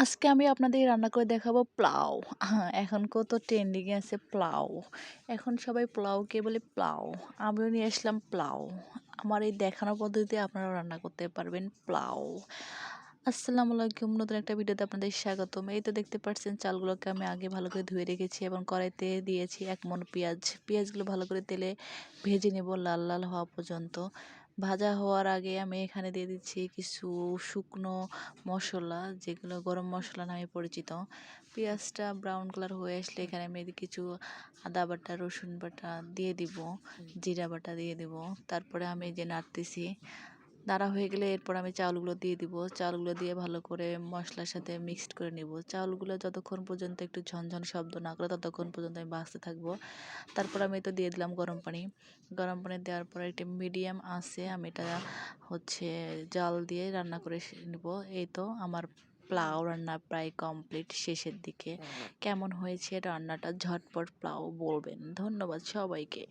আজকে আমি আপনাদের রান্না করে দেখাবো পোলাও। হ্যাঁ এখন কত ট্রেন্ডিংয়ে আছে পোলাও। এখন সবাই পোলাওকে বলে পোলাও। আমিও নিয়ে আসলাম পোলাও। আমার এই দেখানোর পদ্ধতিতে আপনারা রান্না করতে পারবেন পোলাও। আসসালামু আলাইকুম। নতুন একটা ভিডিওতে আপনাদের স্বাগতম। এই তো দেখতে পাচ্ছেন চালগুলোকে আমি আগে ভালো করে ধুয়ে রেখেছি এবং কড়াইতে দিয়েছি এক মন পেঁয়াজ। পেঁয়াজগুলো ভালো করে তেলে ভেজে নেব লাল লাল হওয়া পর্যন্ত। ভাজা হওয়ার আগে আমি এখানে দিয়ে দিচ্ছি কিছু শুকনো মশলা, যেগুলো গরম মশলা নামে পরিচিত। পেঁয়াজটা ব্রাউন কালার হয়ে আসলে এখানে আমি কিছু আদা বাটা, রসুন বাটা দিয়ে দিব, জিরা বাটা দিয়ে দিব। তারপরে আমি যে নাড়তেছি নাড়া হয়ে গেলে এরপর আমি চাউলগুলো দিয়ে দিব। চাউলগুলো দিয়ে ভালো করে মশলার সাথে মিক্সড করে নিব। চাউলগুলো যতক্ষণ পর্যন্ত একটু ঝনঝন শব্দ না করে ততক্ষণ পর্যন্ত আমি বাঁচতে থাকব। তারপর আমি তো দিয়ে দিলাম গরম পানি। গরম পানি দেওয়ার পর একটি মিডিয়াম আছে আমি এটা হচ্ছে জাল দিয়ে রান্না করে নেব। এই তো আমার পোলাও রান্না প্রায় কমপ্লিট শেষের দিকে। কেমন হয়েছে রান্নাটা ঝটপট পোলাও বলবেন। ধন্যবাদ সবাইকে।